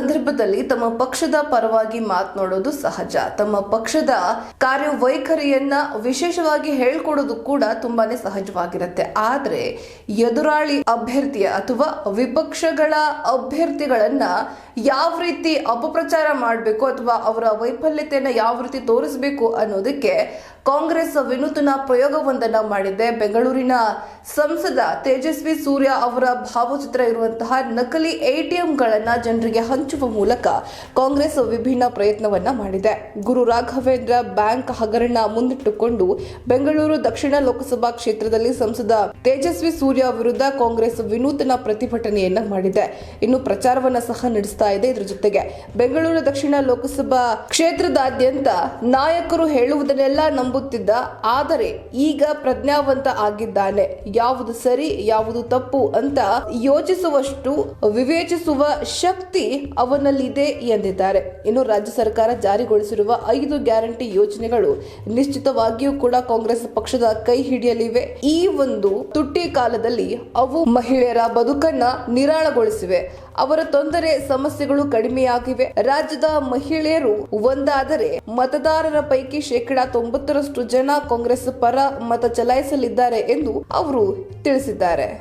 ಸಂದರ್ಭದಲ್ಲಿ ತಮ್ಮ ಪಕ್ಷದ ಪರವಾಗಿ ಮಾತನಾಡೋದು ಸಹಜ. ತಮ್ಮ ಪಕ್ಷದ ಕಾರ್ಯವೈಖರಿಯನ್ನ ವಿಶೇಷವಾಗಿ ಹೇಳ್ಕೊಡೋದು ಕೂಡ ತುಂಬಾನೇ ಸಹಜವಾಗಿರುತ್ತೆ. ಆದ್ರೆ ಎದುರಾಳಿ ಅಭ್ಯರ್ಥಿಯ ಅಥವಾ ವಿಪಕ್ಷಗಳ ಅಭ್ಯರ್ಥಿಗಳನ್ನ ಯಾವ ರೀತಿ ಅಪಪ್ರಚಾರ ಮಾಡಬೇಕು ಅಥವಾ ಅವರ ವೈಫಲ್ಯತೆಯನ್ನ ಯಾವ ರೀತಿ ತೋರಿಸಬೇಕು ಅನ್ನೋದಕ್ಕೆ ಕಾಂಗ್ರೆಸ್ ವಿನೂತನ ಪ್ರಯೋಗವೊಂದನ್ನು ಮಾಡಿದೆ. ಬೆಂಗಳೂರಿನ ಸಂಸದ ತೇಜಸ್ವಿ ಸೂರ್ಯ ಅವರ ಭಾವಚಿತ್ರ ಇರುವಂತಹ ನಕಲಿ ಎಟಿಎಂಗಳನ್ನ ಜನರಿಗೆ ಹಂಚುವ ಮೂಲಕ ಕಾಂಗ್ರೆಸ್ ವಿಭಿನ್ನ ಪ್ರಯತ್ನವನ್ನ ಮಾಡಿದೆ. ಗುರು ರಾಘವೇಂದ್ರ ಬ್ಯಾಂಕ್ ಹಗರಣ ಮುಂದಿಟ್ಟುಕೊಂಡು ಬೆಂಗಳೂರು ದಕ್ಷಿಣ ಲೋಕಸಭಾ ಕ್ಷೇತ್ರದಲ್ಲಿ ಸಂಸದ ತೇಜಸ್ವಿ ಸೂರ್ಯ ವಿರುದ್ಧ ಕಾಂಗ್ರೆಸ್ ವಿನೂತನ ಪ್ರತಿಭಟನೆಯನ್ನ ಮಾಡಿದೆ. ಇನ್ನು ಪ್ರಚಾರವನ್ನ ಸಹ ನಡೆಸ್ತಾ ಇದೆ ಇದರ ಜೊತೆಗೆ. ಬೆಂಗಳೂರು ದಕ್ಷಿಣ ಲೋಕಸಭಾ ಕ್ಷೇತ್ರದಾದ್ಯಂತ ನಾಯಕರು ಹೇಳುವುದನ್ನೆಲ್ಲ ನಂಬುತ್ತಿದ್ದ, ಆದರೆ ಈಗ ಪ್ರಜ್ಞಾವಂತ ಆಗಿದ್ದಾನೆ. ಯಾವುದು ಸರಿ, ಯಾವುದು ತಪ್ಪು ಅಂತ ಯೋಚಿಸುವಷ್ಟು ವಿವೇಚಿಸುವ ಶಕ್ತಿ ಅವನಲ್ಲಿದೆ ಎಂದಿದ್ದಾರೆ. ಇನ್ನು ರಾಜ್ಯ ಸರ್ಕಾರ ಜಾರಿಗೊಳಿಸಿರುವ ಐದು ಗ್ಯಾರಂಟಿ ಯೋಜನೆಗಳು ನಿಶ್ಚಿತವಾಗಿಯೂ ಕೂಡ ಕಾಂಗ್ರೆಸ್ ಪಕ್ಷದ ಕೈ ಹಿಡಿಯಲಿವೆ. ಈ ಒಂದು ತುಟ್ಟಿ ಕಾಲದಲ್ಲಿ ಅವು ಮಹಿಳೆಯರ ಬದುಕನ್ನ ನಿರಾಳಗೊಳಿಸಿವೆ. ಅವರ ತೊಂದರೆ ಸಮಸ್ಯೆಗಳು ಕಡಿಮೆಯಾಗಿವೆ. ರಾಜ್ಯದ ಮಹಿಳೆಯರು ಒಂದಾದರೆ ಮತದಾರರ ಪೈಕಿ ಶೇಕಡಾ ತೊಂಬತ್ತರಷ್ಟು ಜನ ಕಾಂಗ್ರೆಸ್ ಪರ ಮತ ಚಲಾಯಿಸಲಿದ್ದಾರೆ ಎಂದು ಅವರು ತಿಳಿಸಿದ್ದಾರೆ.